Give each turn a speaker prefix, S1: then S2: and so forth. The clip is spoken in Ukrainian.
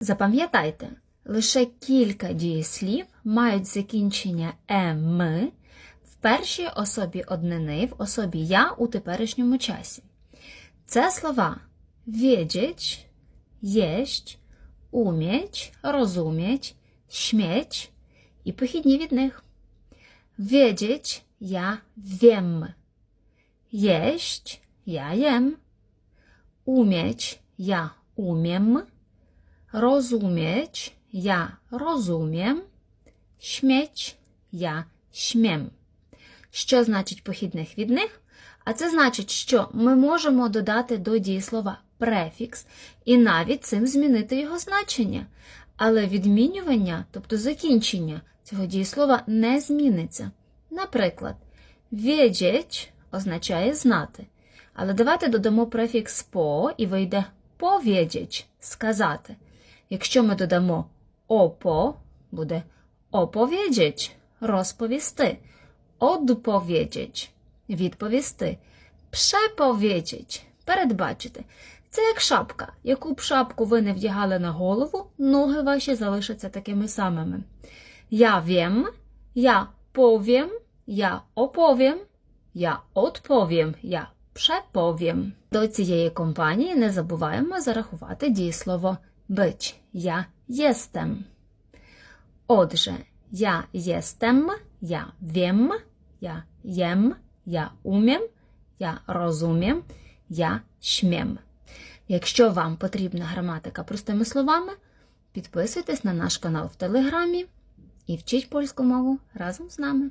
S1: Запам'ятайте, лише кілька дієслів мають закінчення «ем», в першій особі однини, в особі я у теперішньому часі. Це слова wiedzieć, jeść, umieć, rozumieć, śmieć і похідні від них. Wiedzieć – ja wiem. Jeść – ja jem. Umieć – ja umiem. Rozumieć – ja rozumiem. Śmieć – я śmiem. Що значить похідних від них? А це значить, що ми можемо додати до дієслова префікс і навіть цим змінити його значення. Але відмінювання, тобто закінчення цього дієслова не зміниться. Наприклад, wiedzieć означає знати. Але давайте додамо префікс по і вийде powiedzieć – сказати. Якщо ми додамо опо, буде opowiedzieć – розповісти, odpowiedzieć – відповісти, przepowiedzieć – передбачити. Це як шапка. Яку б шапку ви не вдягали на голову, ноги ваші залишаться такими самими. Ja wiem, ja powiem, ja opowiem, я odpowiem, я przepowiem. До цієї компанії не забуваємо зарахувати дієслово być. Я jestem. Отже, я jestem, я wiem, я jem, я umiem, я розумiem, я śmiem. Якщо вам потрібна граматика простими словами, підписуйтесь на наш канал в Телеграмі і вчіть польську мову разом з нами.